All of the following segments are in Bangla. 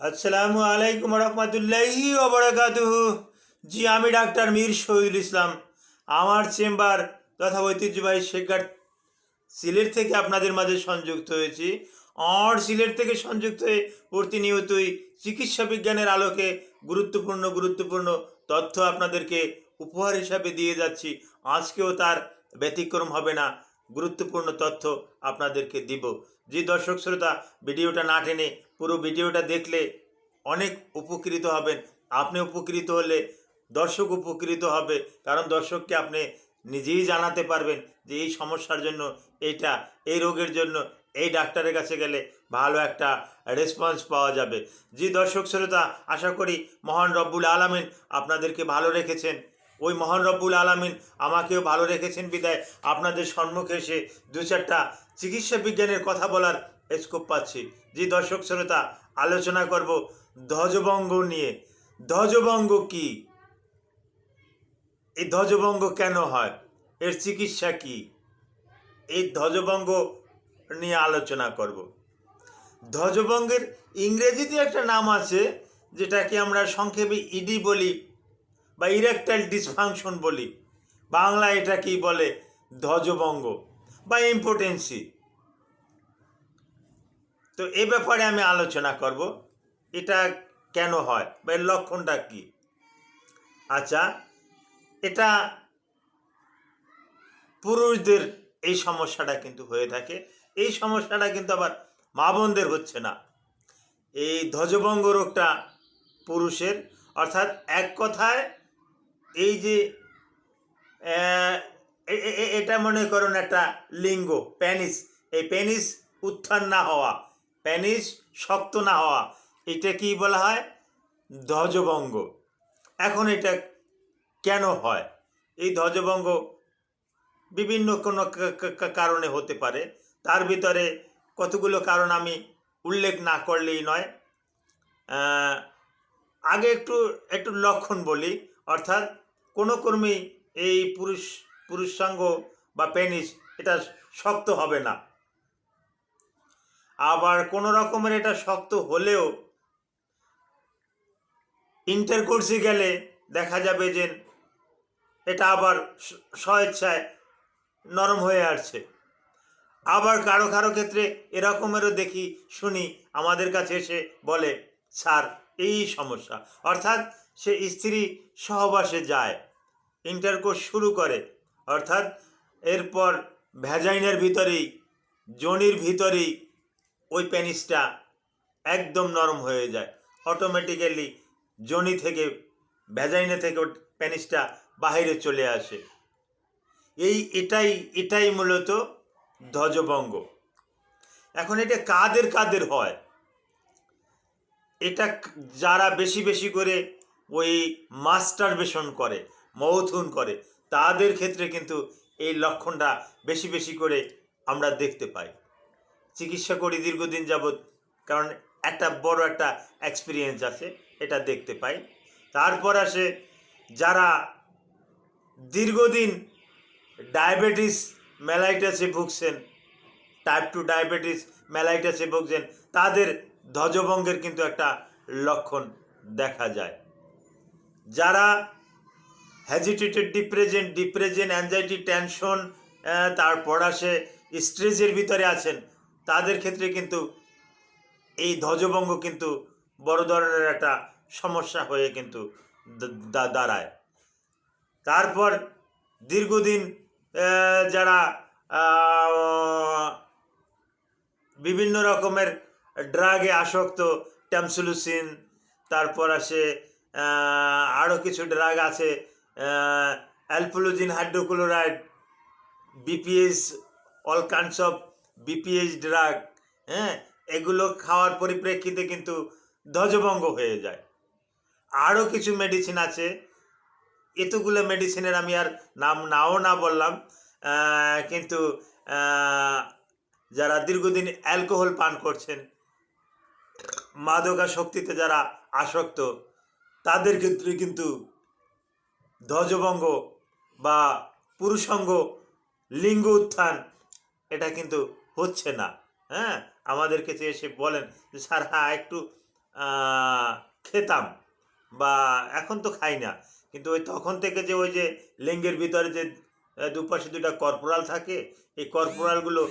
আসসালামু আলাইকুম রহমতুল্লাহি ওবরাকাতুহু জি, আমি ডাক্তার মীর শহীদুল ইসলাম। আমার চেম্বার তথা ঐতিহ্যবাহী শেখার সিলেট থেকে আপনাদের মাঝে সংযুক্ত হয়েছি। আর সিলেট থেকে সংযুক্ত হয়ে প্রতিনিয়তই চিকিৎসা বিজ্ঞানের আলোকে গুরুত্বপূর্ণ গুরুত্বপূর্ণ তথ্য আপনাদেরকে উপহার হিসাবে দিয়ে যাচ্ছি। আজকেও তার ব্যতিক্রম হবে না। গুরুত্বপূর্ণ তথ্য আপনাদেরকে দিব। যে দর্শক, শ্রোতা, ভিডিওটা না টেনে পুরো ভিডিওটা দেখলে অনেক উপকৃত হবেন। আপনি উপকৃত হলে দর্শক উপকৃত হবে। কারণ দর্শককে আপনি নিজেই জানাতে পারবেন যে এই সমস্যার জন্য, এইটা, এই রোগের জন্য, এই ডাক্তারের কাছে গেলে ভালো একটা রেসপন্স পাওয়া যাবে। জি দর্শক শ্রোতা, আশা করি মহান রব্বুল আলামিন আপনাদেরকে ভালো রেখেছেন। ওই মহান রব্বুল আলামিন আমাকেও ভালো রেখেছেন। বিদায়। আপনাদের সম্মুখে এসে দু চারটা চিকিৎসা বিজ্ঞানের কথা বলার স্কোপ পাচ্ছি। জি দর্শক শ্রোতা, আলোচনা করব ধ্বজভঙ্গ নিয়ে। ধ্বজভঙ্গ কি? এই ধ্বজভঙ্গ কেন হয়? এর চিকিৎসা কি? এই ধ্বজভঙ্গ নিয়ে আলোচনা করব। ধ্বজভঙ্গের ইংরেজিতে একটা নাম আছে, যেটাকে আমরা সংক্ষেপে ইডি বলি বা ইরেকটাইল ডিসফাংশন বলি। বাংলা এটা কি বলে? ধ্বজভঙ্গ বা ইম্পোটেন্সি তো এ ব্যাপারে আমি আলোচনা করব। এটা কেন হয় বা এর লক্ষণটা কি? আচ্ছা এটা পুরুষদের এই সমস্যাটা কিন্তু হয়ে থাকে। এই সমস্যাটা কিন্তু আবার মা বোনদের হচ্ছে না। এই ধ্বজভঙ্গ রোগটা পুরুষের। অর্থাৎ এক কথায় এই যে এটা মনে করুন একটা লিঙ্গ প্যানিস এই প্যানিস উত্থান না হওয়া। প্যানিস শক্ত না হওয়া। এটা কি বলা হয়? ধ্বজভঙ্গ। এখন এটা কেন হয়? এই ধ্বজভঙ্গ বিভিন্ন কোনো কারণে হতে পারে। তার ভিতরে কতগুলো কারণ আমি উল্লেখ না করলেই নয়। আগে একটু একটু লক্ষণ বলি। অর্থাৎ কোনো কর্মী এই পুরুষ, পুরুষাঙ্গ বা পেনিস এটা শক্ত হবে না। আবার কোনো রকমের এটা শক্ত হলেও ইন্টারকোর্সে গেলে দেখা যাবে যে এটা আবার স্বেচ্ছায় নরম হয়ে আসছে। আবার কারও কারও ক্ষেত্রে এরকমেরও দেখি, শুনি, আমাদের কাছে এসে বলে, স্যার, এই সমস্যা। অর্থাৎ সে স্ত্রী সহবাসে যায় ইন্টারকোর্স শুরু করে। অর্থাৎ এরপর ভ্যাজাইনের ভিতরেই, জনির ভিতরেই ওই প্যানিসটা একদম নরম হয়ে যায়। অটোমেটিক্যালি জনি থেকে, ভ্যাজাইনে থেকে প্যানিসটা বাইরে চলে আসে। এই এটাই এটাই মূলত ধ্বজভঙ্গ। এখন এটা কাদের কাদের হয়? এটা যারা বেশি বেশি করে ওই মাস্টারবেশন করে, মৌথুন করে, তাদের ক্ষেত্রে কিন্তু এই লক্ষণটা বেশি বেশি করে আমরা দেখতে পাই। চিকিৎসা করি দীর্ঘদিন যাবৎ, কারণ একটা বড় একটা এক্সপিরিয়েন্স আছে, এটা দেখতে পাই। তারপর আসে যারা দীর্ঘদিন ডায়াবেটিস মেলাইটাসে ভুগছেন টাইপ টু ডায়াবেটিস মেলাইটাসে ভুগছেন, তাদের ধ্বজভঙ্গের কিন্তু একটা লক্ষণ দেখা যায়। যারা হ্যাজিটেটেড ডিপ্রেজেন্ট ডিপ্রেজেন্ট অ্যাংজাইটি টেনশন তারপর আসে স্ট্রেসের ভিতরে আছেন তাদের ক্ষেত্রে কিন্তু এই ধ্বজভঙ্গ কিন্তু বড় ধরনের একটা সমস্যা হয়ে কিন্তু দাঁড়ায়। তারপর দীর্ঘদিন যারা বিভিন্ন রকমের ড্রাগে আসক্ত, ট্যামসুলুসিন, তারপর আসে আরও কিছু ড্রাগ আছে অ্যালপুলোজিন hydrochloride, BPS, all kinds of BPS drug হ্যাঁ এগুলো খাওয়ার পরিপ্রেক্ষিতে কিন্তু ধ্বজভঙ্গ হয়ে যায়। আরও কিছু মেডিসিন আছে, এতগুলো মেডিসিনের আমি আর নাম, নাও না বললাম কিন্তু যারা দীর্ঘদিন অ্যালকোহল পান করছেন, মাদকা শক্তিতে যারা আসক্ত, তাদের ক্ষেত্রে কিন্তু ধ্বজভঙ্গ বা পুরুষঙ্গ, লিঙ্গ উত্থান, এটা কিন্তু হচ্ছে না। হ্যাঁ? আমাদের কাছে এসে বলেন যে, স্যার হ্যাঁ একটু খেতাম বা এখন তো খাই না। কিন্তু ওই তখন থেকে যে, ওই যে লেঙ্গের ভিতরে যে দুপাশে দুটা কর্পোরাল থাকে, এই কর্পোরালগুলো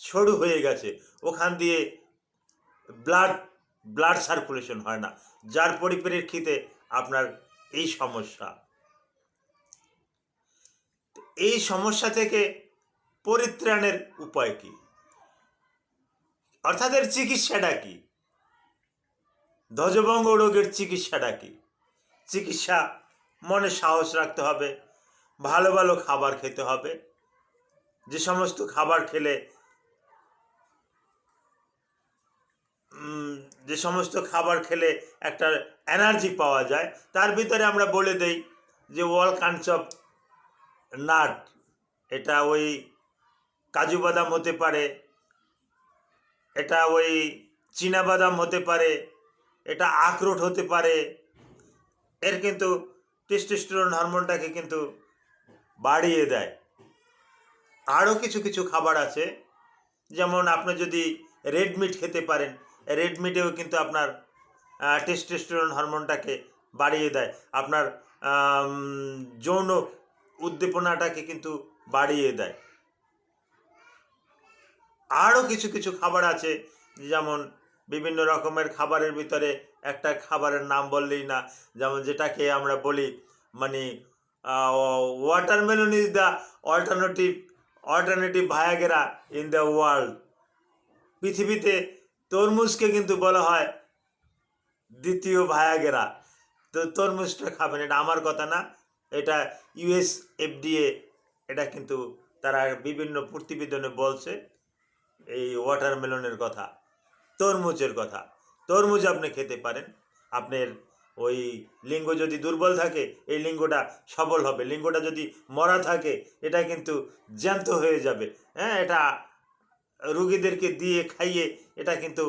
সরু হয়ে গেছে। ওখান দিয়ে ব্লাড ব্লাড সার্কুলেশন হয় না। যার পরিপ্রেক্ষিতে আপনার এই সমস্যা। এই সমস্যা থেকে পরিত্রাণের উপায় কি? অর্থাৎ এর চিকিৎসাটা কি? ধ্বজভঙ্গ রোগের চিকিৎসাটা কি? চিকিৎসা মনে সাহস রাখতে হবে, ভালো ভালো খাবার খেতে হবে। যে সমস্ত খাবার খেলে যে সমস্ত খাবার খেলে একটা এনার্জি পাওয়া যায়, তার ভিতরে আমরা বলে দেই যে ওয়াল কাইন্ডস অফ নাট, এটা ওই কাজু বাদাম হতে পারে এটা ওই চীনা বাদাম হতে পারে, এটা আখরোট হতে পারে, এর কিন্তু টেস্টোস্টেরন হরমোনটাকে কিন্তু বাড়িয়ে দেয়। আরও কিছু কিছু খাবার আছে, যেমন আপনি যদি রেড মিট খেতে পারেন রেড মিটেও কিন্তু আপনার টেস্টোস্টেরন হরমোনটাকে বাড়িয়ে দেয়। আপনার যৌন উদ্দীপনাটাকে কিন্তু বাড়িয়ে দেয়। আরও কিছু কিছু খাবার আছে, যেমন বিভিন্ন রকমের খাবারের ভিতরে একটা খাবারের নাম বললেই না, যেমন যেটাকে আমরা বলি মানে watermelon is the alternative alternative Viagra in the world পৃথিবীতে তরমুজকে কিন্তু বলা হয় দ্বিতীয় ভায়াগেরা তো তরমুজটা খাবেন, এটা আমার কথা না, এটা ইউএস এফডিএ এটা কিন্তু তারা বিভিন্ন প্রতিবেদনে বলছে। এই ওয়াটারমেলনের কথা, তরমুজের কথা। তরমুজ আপনি খেতে পারেন। আপনার ওই লিঙ্গ যদি দুর্বল থাকে, এই লিঙ্গটা সবল হবে। লিঙ্গটা যদি মরা থাকে, এটা কিন্তু জ্যান্ত হয়ে যাবে। হ্যাঁ এটা রুগীদেরকে দিয়ে খাইয়ে এটা কিন্তু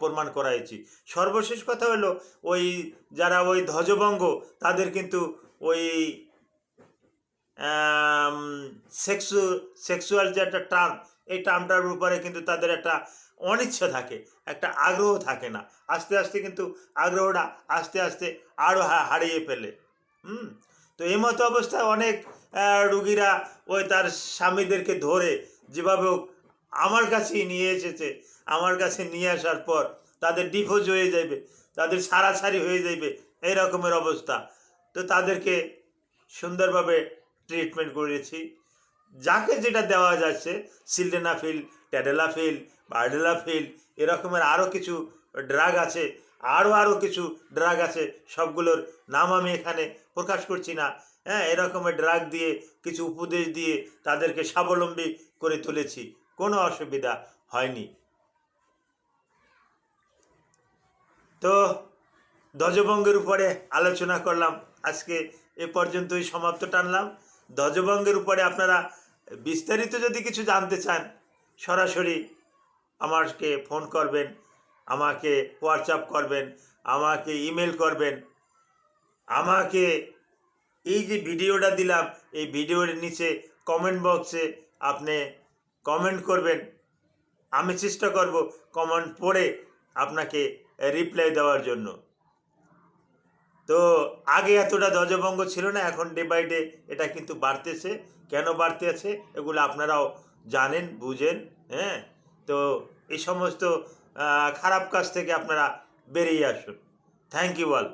প্রমাণ করাইছি। সর্বশেষ কথা হলো, ওই যারা ওই ধ্বজভঙ্গ, তাদের কিন্তু ওই সেক্সু সেক্সুয়াল যে একটা টার্ম এই টার্মটার উপরে কিন্তু তাদের একটা অনিচ্ছা থাকে, একটা আগ্রহ থাকে না। আস্তে আস্তে কিন্তু আগ্রহটা আস্তে আস্তে আরও হারিয়ে ফেলে। হুম? তো এই মতো অবস্থায় অনেক রুগীরা ওই তার স্বামীদেরকে ধরে যেভাবে আমার কাছেই নিয়ে এসেছে, আমার কাছে নিয়ে আসার পর তাদের ডিভোর্স হয়ে যাবে তাদের সারাসারি হয়ে যাবে এই রকমের অবস্থা। তো তাদেরকে সুন্দরভাবে ট্রিটমেন্ট করেছি যাকে যেটা দেওয়া যাচ্ছে সিলডেনাফিল ট্যাডেলাফিল বার্ডেলাফিল এরকমের আরও কিছু ড্রাগ আছে আরও আরও কিছু ড্রাগ আছে, সবগুলোর নাম আমি এখানে প্রকাশ করছি না। হ্যাঁ এরকমের ড্রাগ দিয়ে, কিছু উপদেশ দিয়ে তাদেরকে স্বাবলম্বী করে তুলেছি। কোনো অসুবিধা হয়নি। তো ধ্বজভঙ্গের উপরে আলোচনা করলাম। আজকে এ পর্যন্তই সমাপ্ত টানলাম। ধ্বজভঙ্গের উপরে আপনারা বিস্তারিত যদি কিছু জানতে চান, সরাসরি আমাকে ফোন করবেন, আমাকে হোয়াটসঅ্যাপ করবেন, আমাকে ইমেল করবেন। আমাকে এই যে ভিডিওটা দিলাম, এই ভিডিওর নিচে কমেন্ট বক্সে আপনি কমেন্ট করবেন। আমি চেষ্টা করব কমেন্ট পড়ে আপনাকে রিপ্লাই দেওয়ার জন্য। তো আগে এতটা ধ্বজভঙ্গ ছিল না, এখন ডে বাই ডে এটা কিন্তু বাড়তেছে। কেন বাড়তে আছে এগুলো আপনারাও জানেন, বুঝেন হ্যাঁ? তো এই সমস্ত খারাপ কাজ থেকে আপনারা বেরিয়ে আসুন। Thank you all